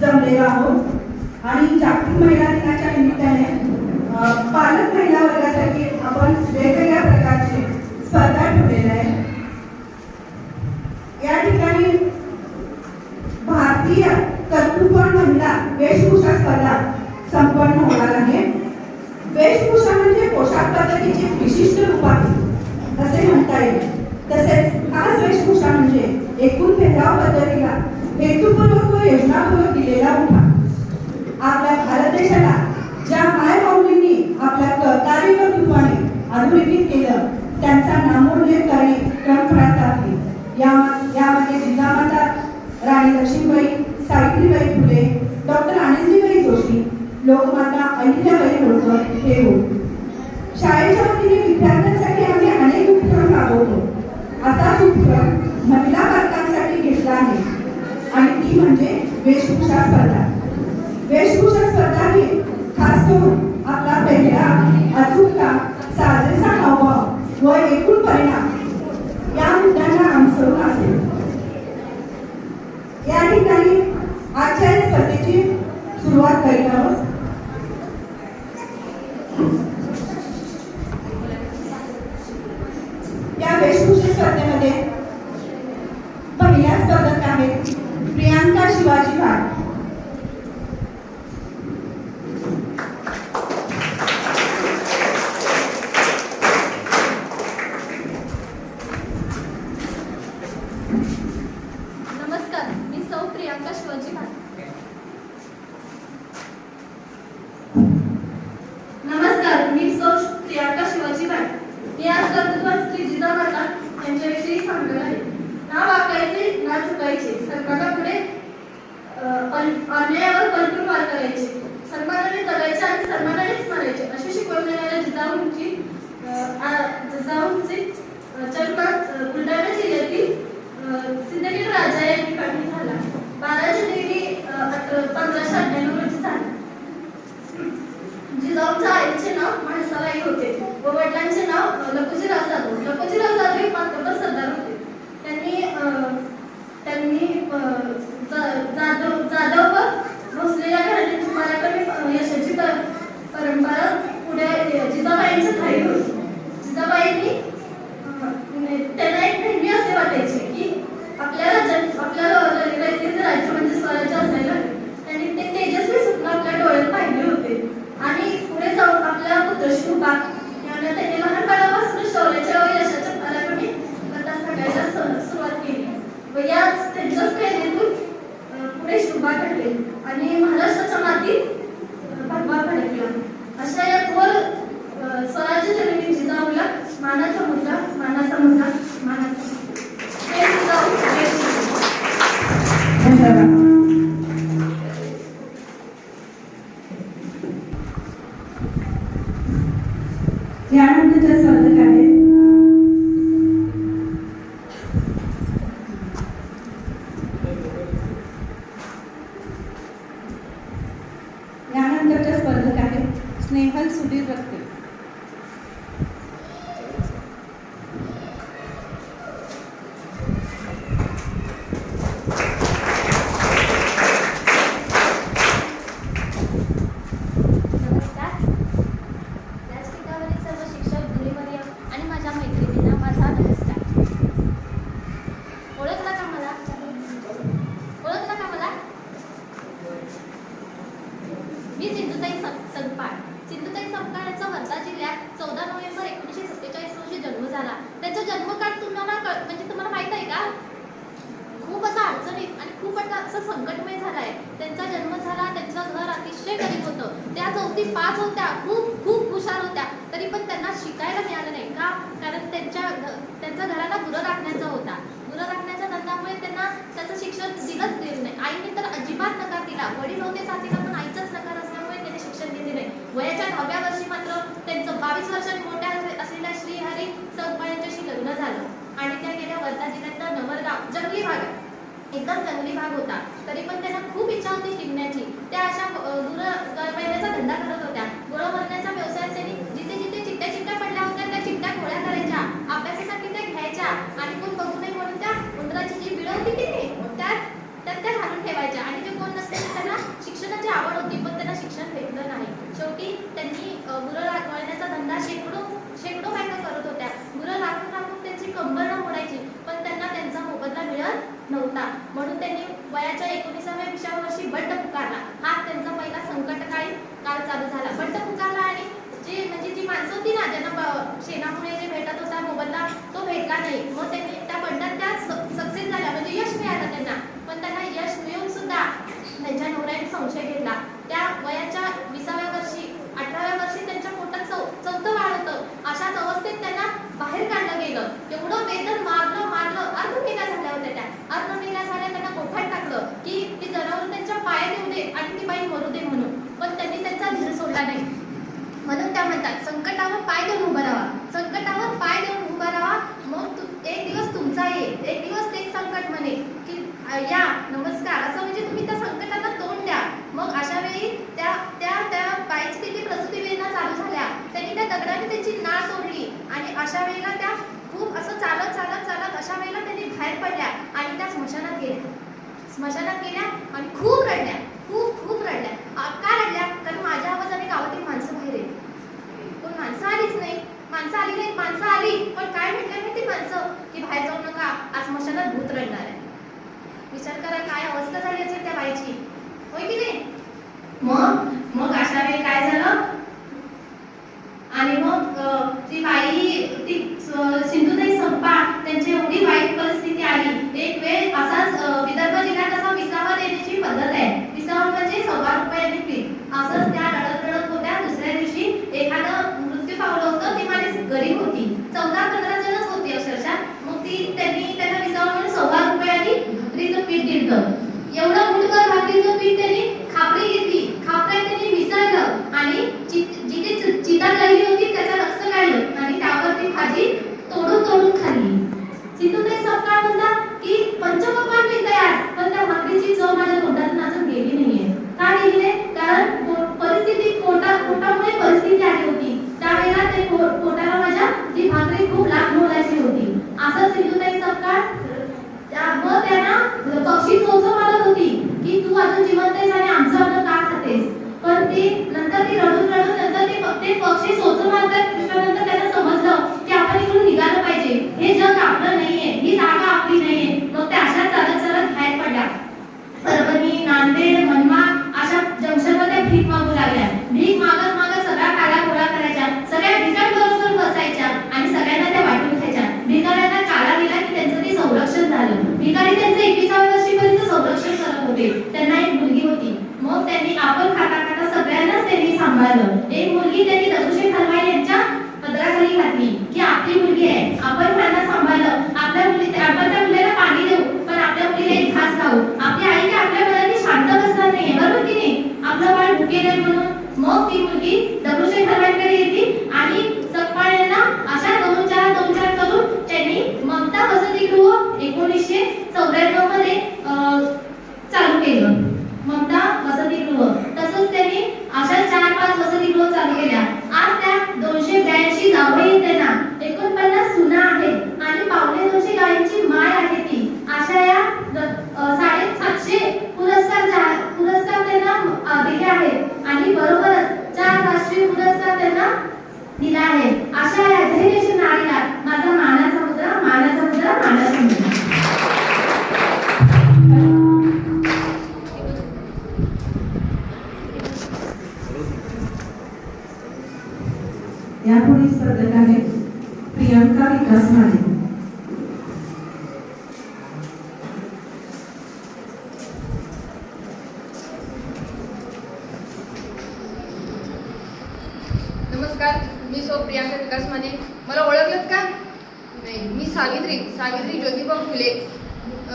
जमलेलो हो. आहोत आणि जागतिक महिला दिनाच्या निमित्ताने पालक महिला वर्गासाठी आपण वेगवेगळ्या प्रकारचे स्पर्धा ठेवलेल्या आहेत. या ठिकाणी भारतीय कर्तृपण महिला वेशभूषा स्पर्धा संपन्न होणार आहे. वेशभूषा म्हणजे पोशाख पद्धतीचे विशिष्ट रूप आहे असे म्हणता येईल. तसेच खास वेशभूषा म्हणजे एकूण पेहराव पद्धतीला हेतुपूर्वक व दिलेला उठा आपल्या भारत देशाला ज्या माय माऊलींनी आपल्या क- कार्यकर्तृत्वाने अधोरेखित केलं त्यांचा नामोल्लेख करणे क्रमप्रात आहे या यामध्ये जिजामाता राणी लक्ष्मीबाई सावित्रीबाई फुले डॉक्टर आनंदीबाई जोशी लोकमाता अहिल्याबाई होळकर हे हो शाळेच्या वतीने विद्यार्थ्यांसाठी आम्ही अनेक उपक्रम राबवतो. असाच उपक्रम महिला बालकांसाठी घेतला आहे. आणि ती म्हणजे वेशभूषा स्पर्धा. वेशभूषा स्पर्धा ही खास करून आपला पेहराव अचूकता साजेसा हावभाव व एकूण परिणाम या मुद्द्यांना अनुसरून असेल. या ठिकाणी आजच्या स्पर्धेची सुरुवात करीत आहोत. या वेशभूषा स्पर्धेमध्ये मी सिंधुताई सं- संगपाळ वर्धा जिल्ह्यात चौदा नोव्हेंबर एकोणीसशे सत्तेचाळीस रोजी जन्म झाला. त्यांचा जन्मकाळ तुम्हाला म्हणजे तुम्हाला माहीत आहे का? खूप असा अडचणीत आणि खूप आता असं संकटमय झाला आहे त्यांचा जन्म झाला त्यांचं घर अतिशय गरीब होतं. त्या चौथी पाच होत्या खूप खूप हुशार होत्या. तरी पण त्यांना शिकायला मिळालं नाही का? कारण त्यांच्या त्यांचा घराला गुरं राखण्याचा होता. गुरं राखण्याच्या धंद्यामुळे त्यांना त्याचं शिक्षण दिलंच दिलं नाही. आईने तर अजिबात नकार दिला. वडील होते साथीला वयाच्या दहाव्या वर्षी मात्र त्यांचं बावीस वर्षांत मोठ्या असलेल्या श्रीहरी संगपाळ यांच्याशी लग्न झालं. आणि त्या गेल्या वर्धा जिल्ह्यातला नवरगाव जंगली भाग एकदम जंगली भाग होता. तरी पण त्यांना खूप इच्छा होती शिकण्याची. त्या अशा दूर महिन्याचा धंदा करत होत्या. गुरं भरण्याच्या व्यवसायात त्यांनी जिथे जिथे चिट्ट्या चिट्ट्या पडल्या होत्या त्या चिट्ट्या गोळ्या करायच्या. अभ्यासासाठी त्या घ्यायच्या. आणि कोण बघू नये म्हणून त्या उंदराची जी बिळ होती की नाही त्यात त्यात त्या घालून ठेवायच्या. आणि जे कोण नसते त्यांना शिक्षणाची आवड होती पण त्यांना शिक्षण भेटलं नाही. शेवटी त्यांनी मुलं गुरं राखण्याचा धंदा शेकडो शेकडो बायका करत होत्या. मुलं राखून राखून त्यांची कंबर न मोडायची पण त्यांना त्यांचा मोबदला मिळत नव्हता. म्हणून त्यांनी वयाच्या एकोणीसाव्या विषया वर्षी बंड पुकारला. हा त्यांचा पहिला संकटकाळी काळ चालू झाला. बंड पुकारला आणि जे म्हणजे जी माणसं होती ना ज्यांना ब- शेणामुळे जे भेटत होता मोबदला तो भेटला भेटला नाही. मग त्यांनी त्या बंडात त्या सक्सेस झाल्या. म्हणजे यश मिळालं त्यांना. पण त्यांना यश मिळून सुद्धा त्यांच्या नवऱ्याने संशय घेतला. त्या वयाच्या विसाव्या वर्षी अठराव्या वर्षी त्यांच्या पोटात चौ चौथं बाळ होतं अशाच अवस्थेत त्यांना बाहेर एवढं वेदन मारलं मारलं अर्धमेल्या झाल्या होत्या त्या अर्धमेल्या झाल्या त्यांना कोठात टाकलं की ती जनावर त्यांच्या पायात येऊ दे आणि ती बाई मरू दे म्हणून. पण त्यांनी त्यांचा धीर सोडला नाही. म्हणून त्या म्हणतात संकटावर पाय देऊन उभा राहा. संकटावर पाय देऊन उभा राहा. मग एक दिवस तुमचा येईल एक दिवस ते संकट म्हणे की या नमस्कार. असं म्हणजे तुम्ही त्या संकटाला तोंड द्या. मग अशा वेळी त्या त्या त्या बाईची तिथे प्रसूती वेदना चालू झाल्या. त्यांनी त्या दगडाने त्यांची नाळ तोडली आणि अशा वेळेला त्या खूप असं चालत चालत चालत अशा वेळेला त्यांनी बाहेर पडल्या आणि त्या स्मशानात गेल्या. स्मशानात गेल्या आणि खूप रडल्या खूप खूप रडल्या. का रडल्या? कारण माझ्या आवाजाने गावातील माणसं बाहेर येते पण माणसं आलीच नाही. माणसं आली नाही माणसं आली. पण काय म्हटलं नाही ती माणसं? की बाहेर जाऊ नका. आज स्मशानात भूत रडणार आहे. विचार करा काय अवस्था झाली असेल त्या बाईची? होय की नाही? मग? मग अशा वेळी काय झालं? आणि मग ती बाई ती सिंधुताई संपा त्यांची एवढी वाईट परिस्थिती आली. एक वेळ असाच विदर्भ जिल्ह्यात असा विसावा देण्याची पद्धत आहे.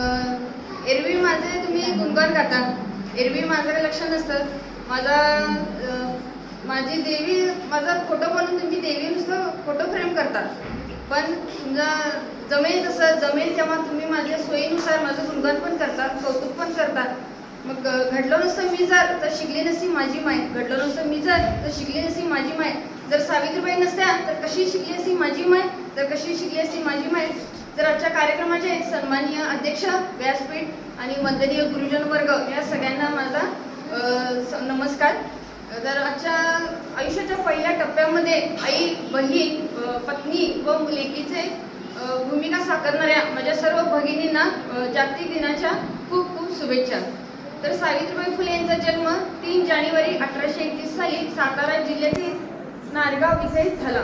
एरवी माझे तुम्ही गुणगान करता एरवी माझं लक्ष नसतं माझा माझी देवी माझा फोटो बनवून तुम्ही देवी नुसतं फोटो फ्रेम करतात पण तुमचा जमेल तसं जमेल तेव्हा तुम्ही माझ्या सोयीनुसार माझं गुणगान पण करता कौतुक पण करता. मग घडलं नसतं मी जर तर शिकली नसती माझी माय घडलं नसतं मी जर तर शिकली नसती माझी माय जर सावित्रीबाई नसत्या तर कशी शिकली असती माझी माय तर कशी शिकली असती माझी माय तर आजच्या कार्यक्रमाचे सन्माननीय अध्यक्ष व्यासपीठ आणि वंदनीय गुरुजन वर्ग या सगळ्यांना माझा स- नमस्कार. तर आजच्या आयुष्याच्या पहिल्या टप्प्यामध्ये आई बहीण पत्नी व लेकीचे भूमिका साकारणाऱ्या माझ्या सर्व भगिनींना जागतिक दिनाच्या खूप खूप शुभेच्छा. तर सावित्रीबाई फुले यांचा जन्म तीन जानेवारी अठराशे एकतीस साली सातारा जिल्ह्यातील नारगाव इथे झाला.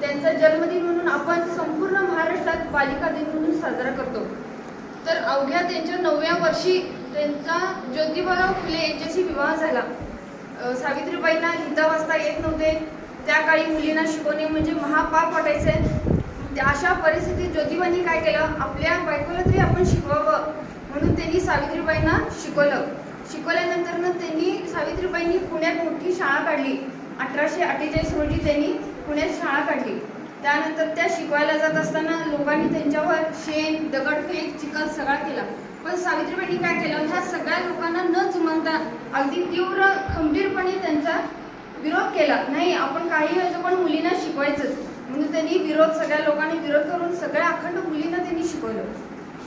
त्यांचा जन्मदिन म्हणून आपण संपूर्ण महाराष्ट्रात बालिका दिन म्हणून साजरा करतो. तर अवघ्या त्यांच्या नवव्या वर्षी त्यांचा ज्योतिबाराव फुले यांच्याशी विवाह झाला. सावित्रीबाईंना लिहिता वाचता येत नव्हते. त्या काळी मुलींना शिकवणे म्हणजे महापाप वाटायचे. त्या अशा परिस्थितीत ज्योतिबांनी काय केलं? आपल्या बायकोला तरी आपण शिकवावं म्हणून त्यांनी सावित्रीबाईंना शिकवलं. शिकवल्यानंतर त्यांनी सावित्रीबाईंनी पुण्यात मोठी शाळा काढली. अठराशे अठ्ठेचाळीस रोजी त्यांनी पुण्यात शाळा काढली त्यानंतर त्या शिकवायला जात असताना लोकांनी त्यांच्यावर शेण दगडफेक चिखल सगळा केला. पण सावित्रीबाईंनी काय केलं? ह्या सगळ्या लोकांना न जुमानता अगदी तीव्र खंबीरपणे त्यांचा विरोध केला. नाही आपण काही व्हायचं पण मुलींना शिकवायचंच. म्हणून त्यांनी विरोध सगळ्या लोकांनी विरोध करून सगळ्या अखंड मुलींना त्यांनी शिकवलं.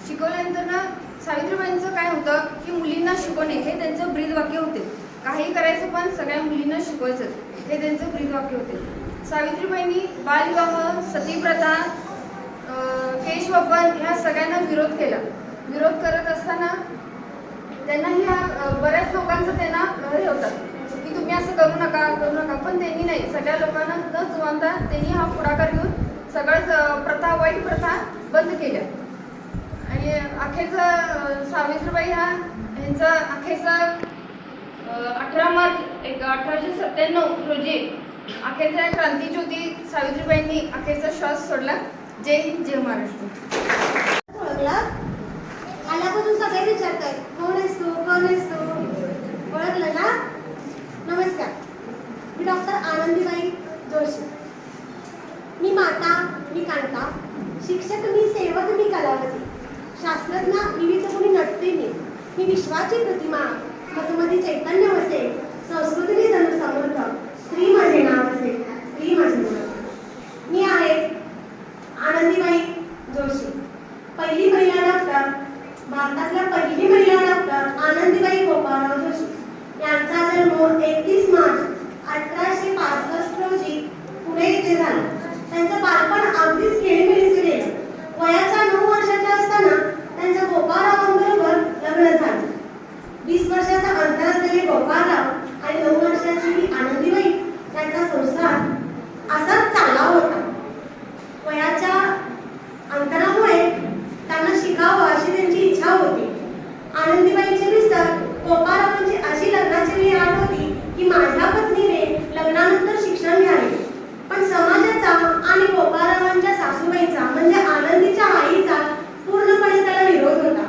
शिकवल्यानंतर ना सावित्रीबाईंचं काय होतं की मुलींना शिकवणे हे त्यांचं ब्रीदवाक्य होते. काही करायचं पण सगळ्या मुलींना शिकवायचं. हे त्यांचं ब्रीदवाक्य होते. सावित्रीबाईंनी बालविवाह सतीप्रथा केशवपन ह्या सगळ्यांना विरोध केला. विरोध करत असताना त्यांना ह्या बऱ्याच लोकांचं त्यांना हे होतं. की तुम्ही असं करू नका करू नका. पण त्यांनी नाही. सगळ्या लोकांना न जुमानता त्यांनी हा पुढाकार घेऊन सगळ्याच प्रथा वाईट प्रथा बंद केल्या. आणि अखेरचा सावित्रीबाई हा यांचा अखेरचा अठरा मार्च एक अठराशे सत्त्याण्णव रोजी अखेरच्या क्रांतीज्योती सावित्रीबाईंनी अखेरचा श्वास सोडला. जय हिंद जय महाराष्ट्र. ओळखला आल्यापासून सगळे विचारतात कोण आहेस तू? कोण आहेस तू? ओळखलं ना? नमस्कार. मी डॉक्टर आनंदीबाई जोशी. मी माता मी कांता. शिक्षक मी सेवक मी कलावती. शास्त्रज्ञ विविध कोणी नटते मी. मी विश्वाची प्रतिमा मधुमधी चैतन्य वसे. संस्कृतीने जणू समर्थ स्त्री माझे नाव असे स्त्री माझे नाव असे. मी आहे आनंदीबाई जोशी पहिली महिला डॉक्टर भारतातल्या पहिली महिला डॉक्टर आनंदीबाई गोपाळराव जोशी यांचा जन्म एकतीस मार्च अठराशे पासष्ट रोजी पुणे येथे झाला त्यांचं बालपण अगदीच खेळीमेळीचे गेलं वयाच्या नऊ वर्षाच्या असताना त्यांच्या गोपाळरावांबरोबर लग्न झालं वीस वर्षाचा अंतर असलेले गोपाळराव आणि नऊ वर्षाची ही आनंदीबाई यांचा संसार असाच चालला होता वयाच्या अंतरामुळे त्यांना शिकावं अशी त्यांची इच्छा होती आनंदीबाईंचे मिस्टर गोपाळरावांची अशी लग्नाची वेळ आठ होती की माझ्या पत्नीने लग्नानंतर शिक्षण घ्यावे पण समाजाचा आणि गोपाळरावांच्या सासूबाईचा म्हणजे आनंदीच्या आईचा पूर्णपणे त्याला विरोध होता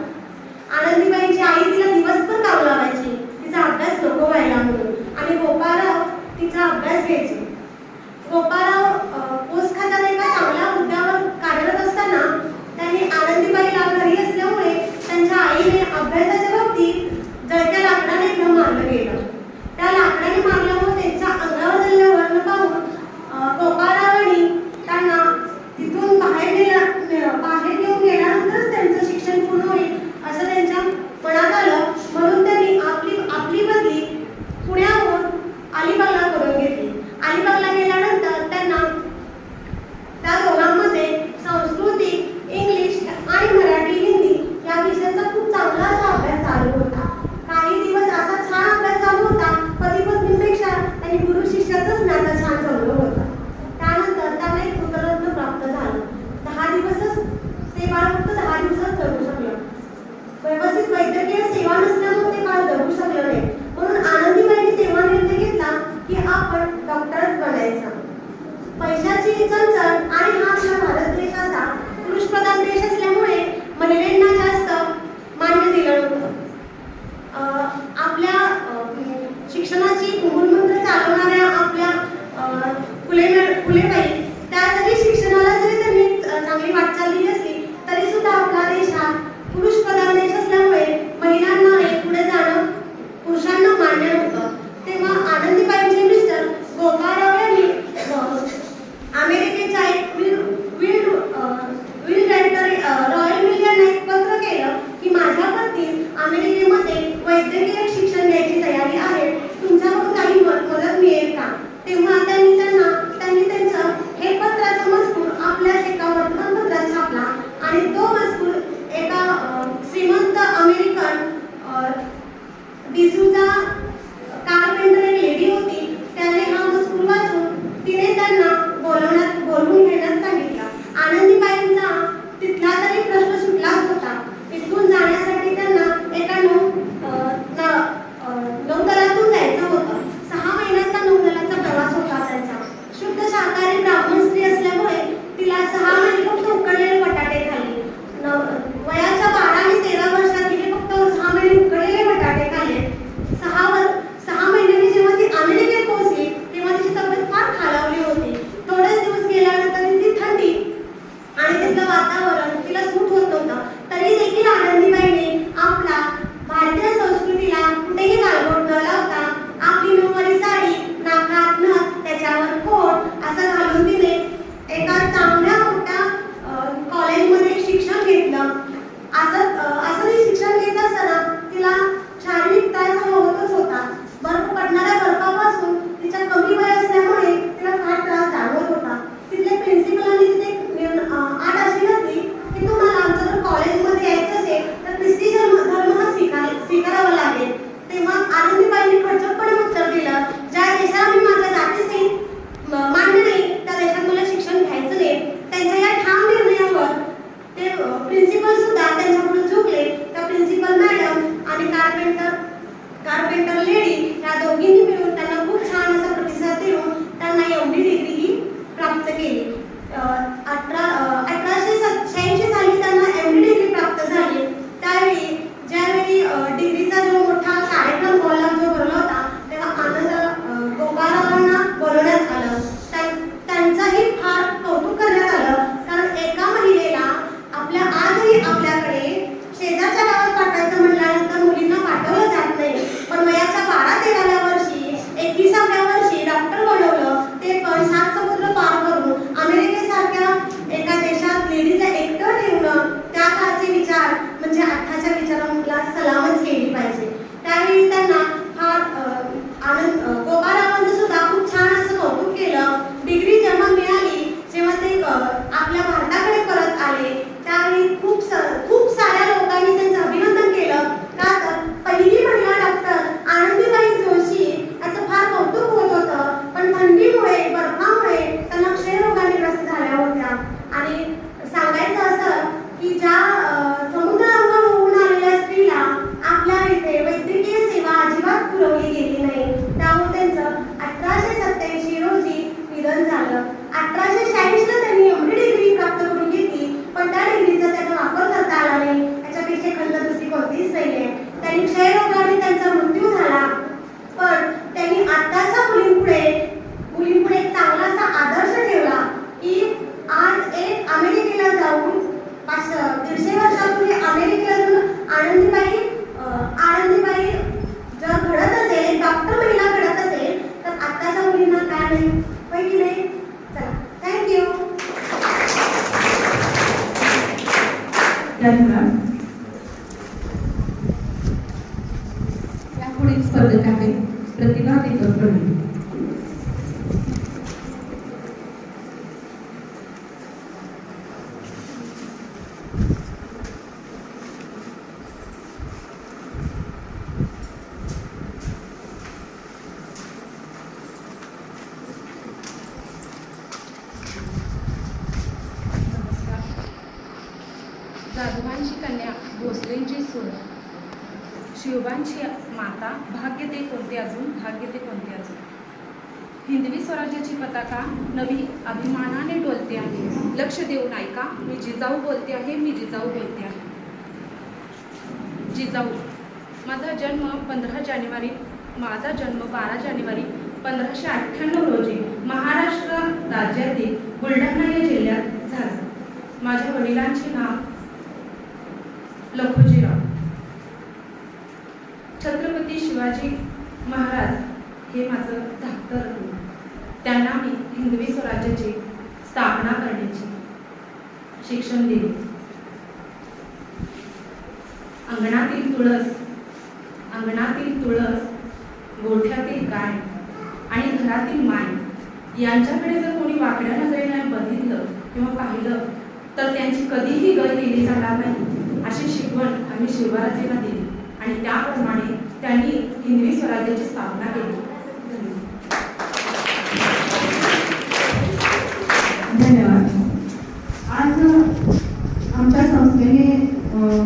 आनंदीबाईंची आई तिला दिवसभर काम लावायची तिचा अभ्यास नको व्हायला म्हणून आणि गोपाळराव तिचा अभ्यास घ्यायचे गोपाळराव अ, ऊस खात्यात एका चांगल्या हुद्द्यावर कार्यरत असताना त्यांनी आनंदीबाईला घरी असल्यामुळे त्यांच्या आईने अभ्यासाच्या बाबतीत जळत्या लाकडाने एकदम मारलं गेलं त्या लाकडाने मारल्यामुळे त्यांच्या अंगावर झालेलं वर्ण पाहून अ, गोपाळरावांनी त्यांना तिथून बाहेर नेला बाहेर घेऊन गेल्यानंतरच त्यांचं शिक्षण पूर्ण होईल असं त्यांच्या मनात आलं म्हणून त्यांनी आपली आपली बदली पुण्याहून अलिबागला करून घेतली अलिबागला गेल्यानंतर त्यांना त्या दोघांमध्ये संस्कृती इंग्लिश आणि मराठी हिंदी या विषयांचा खूप चांगला असा अभ्यास चालू होता काही दिवस असा छान अभ्यास चालू होता पती पत्नीपेक्षा त्यांनी गुरु शिष्याचंच नातं छान जमलं होतं त्यानंतर त्यांना एक पुत्ररत्न प्राप्त झालं दहा दिवसच ते बाळ फक्त दहा दिवसात जगू शकलं. व्यवस्थित वैद्यकीय सेवा नसल्यामुळे ते बाळ जगू शकलं नाही. म्हणून आनंदीबाईंनी तेव्हा निर्णय घेतला की आपण डॉक्टरच बनायचं. पैशाची चणचण आणि हा आपला भारत देश असा पुरुषप्रधान देश असल्यामुळे महिलांना जास्त मान्य दिलं नव्हतं. आपल्या शिक्षणाची मूलमंत्र चालवणाऱ्या आपल्या फुले फुलेबाई त्या जरी शिक्षणाला जरी त्यांनी चांगली वाटचाल दिली असली तरी सुद्धा आपला देश हा पुरुषप्रधान देश असल्यामुळे महिलांना जाधवांची कन्या भोसलेंची सून. शिवबांची माता भाग्य ते कोणते अजून? भाग्य ते कोणते अजून? हिंदवी स्वराज्याची पताका नवी अभिमानाने डोलते आहे. लक्ष देऊन ऐका मी जिजाऊ बोलते आहे मी जिजाऊ बोलते आहे. जिजाऊ माझा जन्म पंधरा जानेवारी माझा जन्म बारा जानेवारी पंधराशे अठ्ठ्याण्णव रोजी महाराष्ट्र राज्यातील बुलढाणा या जिल्ह्यात झाला. माझ्या वडिलांचे नाव लखोजीराव छत्रपती शिवाजी महाराज हे माझं धाकटं त्यांना मी हिंदवी स्वराज्याची स्थापना करण्याची शिक्षण दिले. अंगणातील तुळस अंगणातील तुळस गोठ्यातील गाय आणि घरातील माय यांच्याकडे जर कोणी वाकड्या नजरेने बघितलं किंवा पाहिलं तर त्यांची कधीही गय केली जाणार नाही. शिकवण आम्ही दिली आणि त्याप्रमाणे त्यांनी हिंदवी स्वराज्याची स्थापना केली. धन्यवाद. आज आमच्या संस्थेने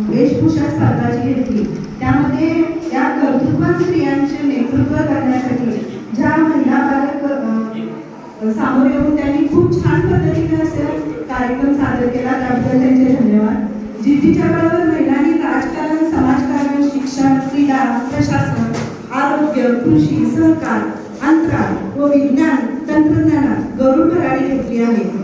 वेशभूषा स्पर्धा जी घेतली. त्यामध्ये त्या कर्तृत्वान स्त्रियांचे नेतृत्व करण्यासाठी ज्या महिला बालक सामोरे येऊन त्यांनी खूप छान पद्धतीने असेल कार्यक्रम सादर केला त्याबद्दल त्यांचे धन्यवाद. जिद्दीच्या बरोबर महिलांनी राजकारण समाजकारण शिक्षण क्रीडा प्रशासन आरोग्य कृषी सहकार अंतराळ व विज्ञान तंत्रज्ञानात गरुड भरारी घेतली आहे.